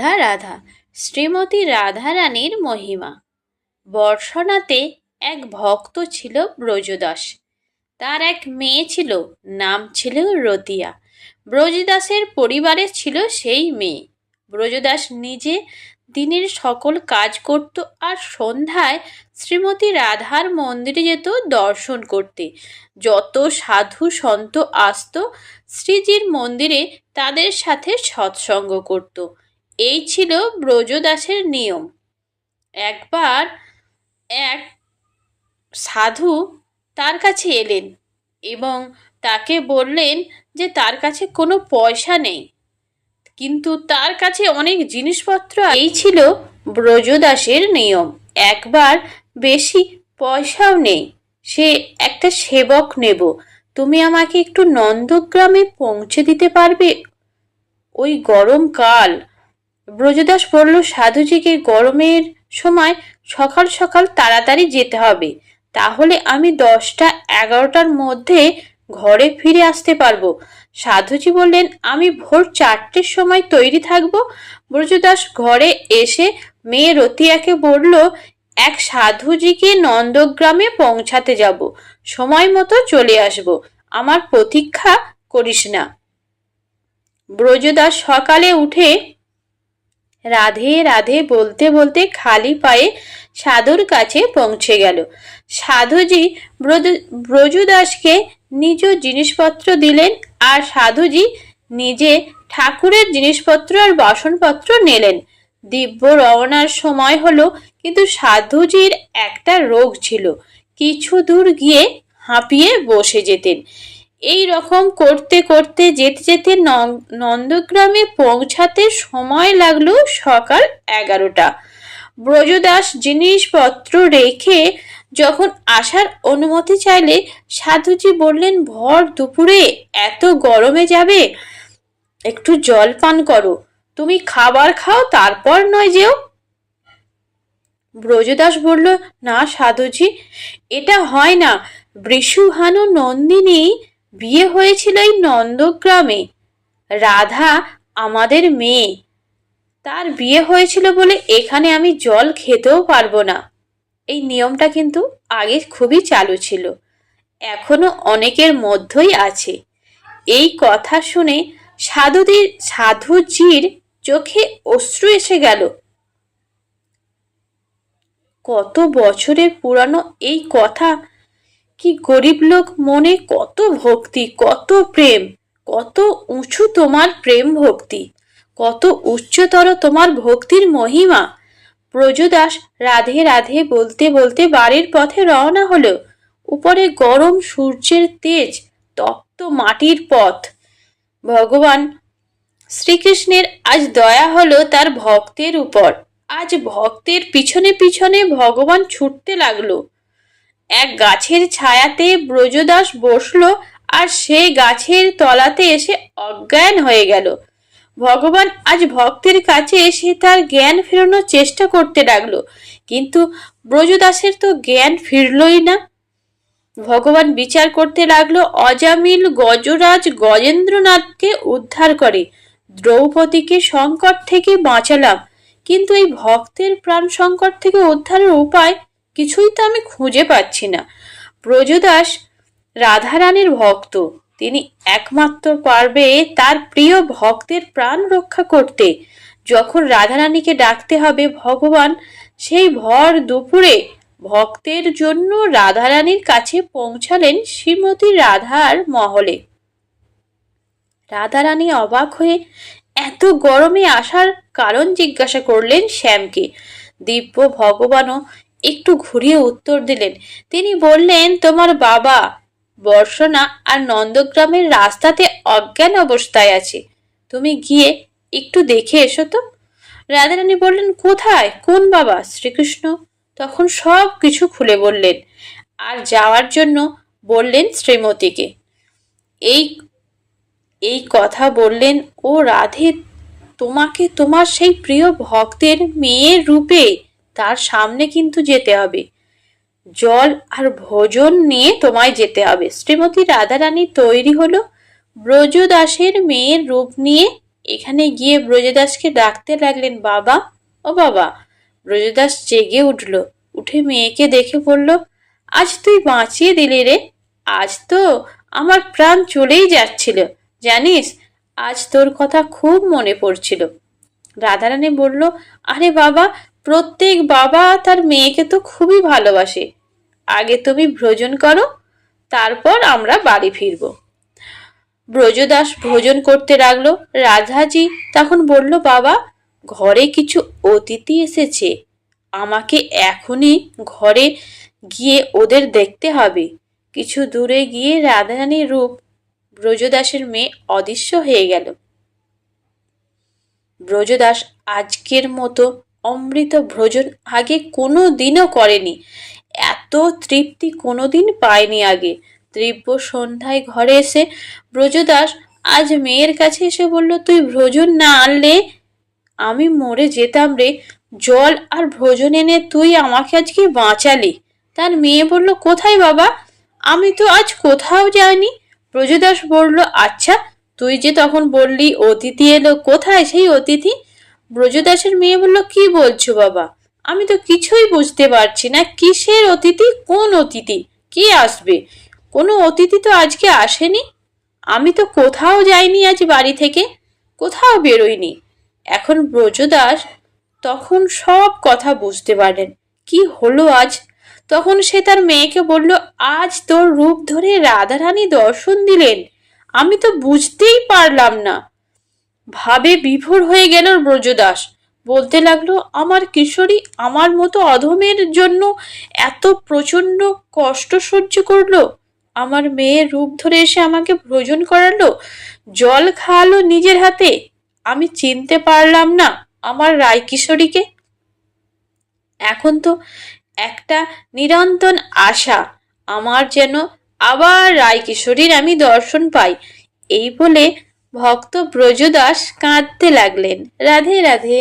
রাধা রাধা, শ্রীমতী রাধারানীর মহিমা। বর্ষনাতে এক ভক্ত ছিল ব্রজদাস। তার এক মেয়ে ছিল, নাম ছিল রতিয়া। ব্রজদাসের পরিবারে ছিল সেই মেয়ে। ব্রজদাস নিজে দিনের সকল কাজ করত আর সন্ধ্যায় শ্রীমতী রাধার মন্দিরে যেত দর্শন করতে। যত সাধু সন্ত আসত, শ্রীজির মন্দিরে তাদের সাথে সৎসঙ্গ করত। এই ছিল ব্রজদাসের নিয়ম। একবার এক সাধু তার কাছে এলেন এবং তাকে বললেন যে তার কাছে কোনো পয়সা নেই, কিন্তু তার কাছে অনেক জিনিসপত্র এই ছিল ব্রজদাসের নিয়ম। একবার বেশি পয়সাও নেই, সে একটা সেবক নেব, তুমি আমাকে একটু নন্দগ্রামে পৌঁছে দিতে পারবে? ওই গরমকাল ব্রজদাস বলল, সাধুজিকে গরমের সময় সকাল সকাল তাড়াতাড়ি যেতে হবে। তাহলে আমি দশটা এগারোটার মধ্যে ঘরে ফিরে আসতে পারব। সাধুজি বললেন, আমি ভোর চারটের সময় তৈরি থাকব। ব্রজদাস ঘরে এসে মেয়ে রতিয়াকে বলল, এক সাধুজিকে নন্দগ্রামে পৌঁছাতে যাব। সময় মতো চলে আসব। আমার প্রতীক্ষা করিস না। ব্রজদাস সকালে উঠে রাধে রাধে বলতে বলতে খালি পায়ে সাধুর কাছে পৌঁছে গেল। সাধুজি ব্রজ- ব্রজদাসকে নিজ জিনিসপত্র দিলেন আর সাধুজি নিজে ঠাকুরের জিনিসপত্র আর বাসনপত্র নিলেন। দিব্য রওনার সময় হলো, কিন্তু সাধুজির একটা রোগ ছিল। কিছু দূর গিয়ে হাঁপিয়ে বসে যেতেন। এই রকম করতে করতে যেতে যেতে নন্দগ্রামে পৌঁছাতে সময় লাগল সকাল এগারোটা। ব্রজদাস জিনিসপত্র রেখে যখন আসার অনুমতি চাইলে সাধুজি বললেন, ভর দুপুরে, এত গরমে যাবে? একটু জল পান করো। তুমি খাবার খাও, তারপর নয় যেও। ব্রজদাস বলল, না সাধুজি, এটা হয় না। বৃষুহানু নন্দিনী বিয়ে হয়েছিল এই নন্দগ্রামে। রাধা আমাদের মেয়ে। তার বিয়ে হয়েছিল বলে এখানে আমি জল খেতেও পারব না। এই নিয়মটা কিন্তু আগে খুবই চালু ছিল। এখনও অনেকের মধ্যেই আছে। এই কথা শুনে সাধুদির সাধুজির চোখে অশ্রু এসে গেল। কত বছরের পুরানো এই কথা কি গরিব লোক মনে কত ভক্তি, কত প্রেম, কত উঁচু তোমার প্রেম ভক্তি, কত উচ্চতর তোমার ভক্তির মহিমা। ব্রজদাস রাধে রাধে বলতে বলতে বাড়ির পথে রওনা হলো। উপরে গরম সূর্যের তেজ, তপ্ত মাটির পথ। ভগবান শ্রীকৃষ্ণের আজ দয়া হলো তার ভক্তের উপর। আজ ভক্তের পিছনে পিছনে ভগবান ছুটতে লাগল। এক গাছের ছায়াতে ব্রজদাস বসল আর সেই গাছের তলাতে এসে অজ্ঞান হয়ে গেল। ভগবান আজ ভক্তের কাছে এসে তার জ্ঞান ফেরানোর চেষ্টা করতে লাগল, কিন্তু ব্রজদাসের তো জ্ঞান ফিরলই না। ভগবান বিচার করতে লাগল, অজামিল গজরাজ গজেন্দ্রনাথকে উদ্ধার করে। দ্রৌপদীকে সংকট থেকে বাঁচালাম, কিন্তু এই ভক্তের প্রাণ সংকট থেকে উদ্ধারের উপায় কিছুই তো আমি খুঁজে পাচ্ছি না। ব্রজদাস রাধারানীর ভক্ত, তিনি একমাত্র পারবে তার প্রিয় ভক্তের প্রাণ রক্ষা করতে। যখন রাধারানীকে ডাকতে হবে ভগবান, সেই ভর দুপুরে ভক্তের জন্য রাধারানীর কাছে পৌঁছালেন শ্রীমতী রাধার মহলে। রাধারানী অবাক হয়ে এত গরমে আসার কারণ জিজ্ঞাসা করলেন শ্যামকে। দিব্য ভগবানও একটু ঘুরিয়ে উত্তর দিলেন। তিনি বললেন, তোমার বাবা বর্ষনা আর নন্দগ্রামের রাস্তাতে অজ্ঞান অবস্থায় আছে। তুমি গিয়ে একটু দেখে এসো তো। রাধারানী বললেন, কোথায়? কোন বাবা? শ্রীকৃষ্ণ তখন সব কিছু খুলে বললেন আর যাওয়ার জন্য বললেন শ্রীমতীকে। এই এই কথা বললেন, ও রাধে, তোমাকে তোমার সেই প্রিয় ভক্তের মেয়ের রূপে তার সামনে কিন্তু যেতে হবে। জল আর ভোজন নিয়ে তোমায় যেতে হবে। শ্রীমতী রাধারানী তৈরি হলো। ব্রজদাসের মেয়ের রূপ নিয়ে এখানে গিয়ে ব্রজদাসকে ডাকতে লাগলেন, বাবা, ও বাবা। ব্রজদাস জেগে উঠল। উঠে মেয়েকে দেখে বলল, আজ তুই বাঁচিয়ে দিলি রে। আজ তো আমার প্রাণ চলেই যাচ্ছিল। জানিস, আজ তোর কথা খুব মনে পড়ছিল। রাধারানী বলল, আরে বাবা প্রত্যেক বাবা তার মেয়েকে তো খুবই ভালোবাসে। আগে তুমি ভ্রজন করো, তারপর আমরা বাড়ি ফিরব। ব্রজদাস ভোজন করতে লাগল। রাধাজি তখন বলল, বাবা, ঘরে কিছু অতিথি এসেছে। আমাকে এখনই ঘরে গিয়ে ওদের দেখতে হবে। কিছু দূরে গিয়ে রাধারানীর রূপ ব্রজদাসের মেয়ে অদৃশ্য হয়ে গেল। ব্রজদাস আজকের মতো অমৃত ভ্রজন আগে কোনো দিনও করেনি। এত তৃপ্তি কোনোদিন পায়নি আগে। তীব্র সন্ধ্যায় ঘরে এসে ব্রজদাস আজ মেয়ের কাছে এসে বলল, তুই ভ্রজন না আনলে আমি মরে যেতাম রে। জল আর ভ্রজন এনে তুই আমাকে আজকে বাঁচালি। তার মেয়ে বলল, কোথায় বাবা? আমি তো আজ কোথাও যাইনি। ব্রজদাস বলল আচ্ছা তুই যে তখন বললি, অতিথি এলো কোথায় সেই অতিথি? ব্রজদাসের মেয়ে বলল, কি বলছো বাবা? আমি তো কিছুই বুঝতে পারছি না, কিসের অতিথি, কোন অতিথি? কি আসবে? কোনো অতিথি তো আজকে আসেনি। আমি তো কোথাও যাইনি আজ বাড়ি থেকে, কোথাও বেরোইনি। এখন ব্রজদাস তখন সব কথা বুঝতে পারেন কি হলো আজ? তখন সে তার মেয়েকে বলল, আজ তোর রূপ ধরে রাধারানী দর্শন দিলেন। আমি তো বুঝতেই পারলাম না। ভাবে বিভোর হয়ে গেল ব্রজদাস। বলতে লাগল, আমার কিশোরী আমার মতো অধমের জন্য এত প্রচণ্ড কষ্ট সহ্য করল? আমার মেয়ের রূপ ধরে এসে আমাকে ভোজন করালো? জল খাওয়ালো নিজের হাতে? আমি চিনতে পারলাম না আমার রায় কিশোরীকে। এখন তো একটা নিরন্তন আশা, আমার যেন আবার রায় কিশোরীর আমি দর্শন পাই। এই বলে ভক্ত ব্রজদাস কাঁদতে লাগলেন। রাধে রাধে।